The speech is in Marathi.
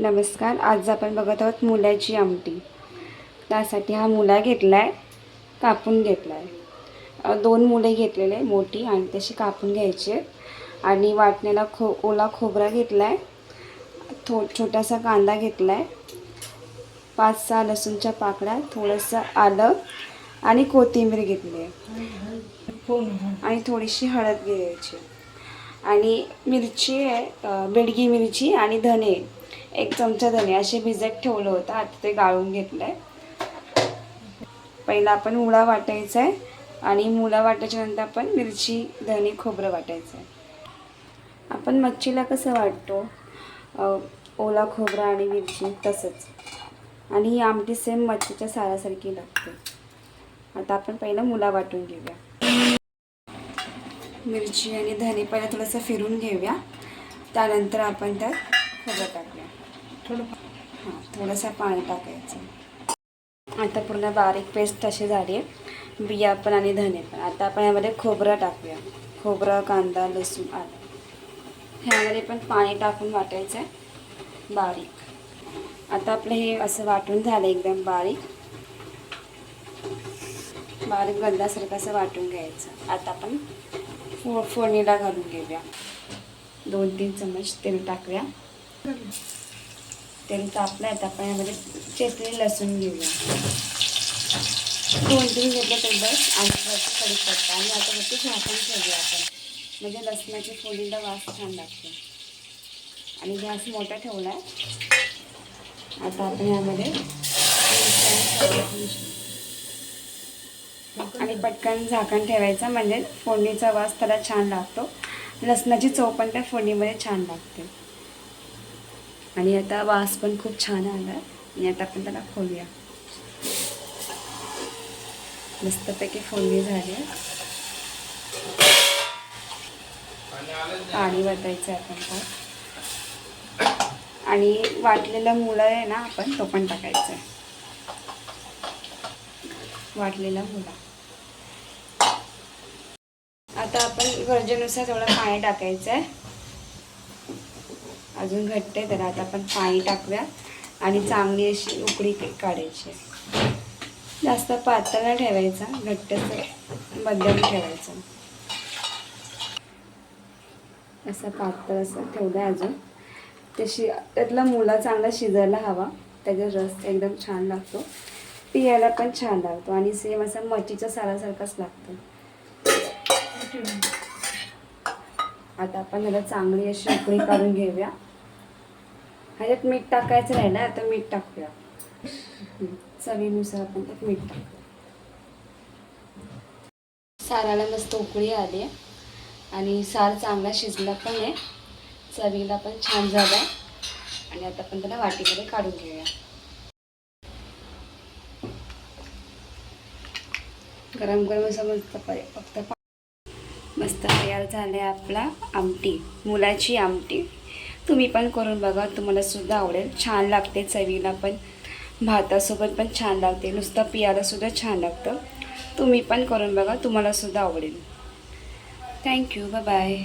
नमस्कार आज आपण बघत आहोत मुलाची आमटी. त्यासाठी हा मुला घेतला आहे कापून घेतला आहे दोन मुले घेतलेले मोठी आणि तशी कापून घ्यायची. आहेत. आणि वाटण्याला खो ओला खोबरा घेतला आहे थो छोटासा कांदा घेतला आहे पाच सहा लसूणच्या पाकळ्या थोडंसं आलं आणि कोथिंबीर घेतली. आहे आणि थोडीशी हळद घ्यायची. आणि मिरची आहे बेडगी मिरची आणि धने. एक चमचा धने असे भिजत ठेवलं होतं. आता ते गाळून घेतलं आहे पहिला आपण मुळा वाटायचा आहे आणि मुळा वाटायच्या नंतर आपण मिरची धने खोबरं वाटायचं आहे. आपण मच्छीला कसं वाटतो? ओला खोबरा आणि मिरची तसंच. आणि ही आमटी सेम मच्छीच्या सारासारखी लागते. आता आपण पहिलं मुला वाटून घेऊया. मिरची आणि धने पहिला थोडंसं फिरून घेऊया. त्यानंतर आपण त्यात खोबरं टाकू. थोडं हां थोडंसं पाणी टाकायचं. आता पूर्ण बारीक पेस्ट अशी झाली आहे. बिया पण आणि धने पण. आता आपण यामध्ये खोबरं टाकूया. खोबरं कांदा लसूण आलं. ह्यामध्ये पण पाणी टाकून वाटायचं आहे बारीक. आता आपलं हे असं वाटून झालं एकदम बारीक. बारीक गंधासारखं असं वाटून घ्यायचं. आता आपण फो फोडणीला घालून घेऊया. दोन तीन चम्मच तेल टाकूया. तेल तापलं आहे तर आपण यामध्ये चेपलेले लसूण घेऊया. दोन तीन घेतलं तर बस आणि वरती कढीपत्ता आणि आता वरती झाकण ठेवूया आपण. म्हणजे लसणाची फोडीला वास छान लागतो. आणि गॅस मोठा ठेवला आहे आता आपण यामध्ये आणि पटकन झाकण ठेवायचं म्हणजे फोडणीचा वास त्याला छान लागतो. लसणाची चव पण त्या फोडणीमध्ये छान लागते. आणि आता वास पण खूप छान आला आणि आता आपण त्याला खोलूया मस्तपैकी फोडणी झाली. आहे. पाणी वाटायचं आहे आपण त्यात आणि वाटलेला मुळा आहे ना आपण तो पण टाकायचा आहे वाटलेला मुळा. आता आपण गरजेनुसार थोडं पाणी टाकायचं आहे अजून घट्ट आहे तर आता आपण पाणी टाकूया. आणि चांगली अशी उकळी काढायची जास्त पातळ नाही ठेवायचा घट्टच मध्यम ठेवायचं. असं पातळ असं ठेवलं अजून. ते शि त्यातला मुला चांगला शिजायला हवा त्याचा रस एकदम छान लागतो. पियाला पण छान लागतो आणि सेम असं मच्छीच्या सारासारखाच लागतो. आता आपण ह्याला चांगली अशी उकळी काढून घेऊया. ह्याच्यात मीठ टाकायचं नाही ना आता मीठ टाकूया. चवीनुसार आपण त्यात मीठ टाकू साराला मस्त उकळी आली. आहे आणि सार चांगला शिजला पण आहे. चवीला पण छान झाला. आहे आणि आता आपण त्याला वाटीमध्ये काढून घेऊया. गरम गरम असं मस्त फक्त मस्त तयार झाले आपला आमटी मुलाची आमटी. तुम्ही पण करून बघा तुम्हाला सुद्धा आवडेल. छान लागते चवीला पण. भातासोबत पण छान लागते. नुसतं पियालासुद्धा छान लागतं. तुम्ही पण करून बघा तुम्हालासुद्धा आवडेल. Thank you bye bye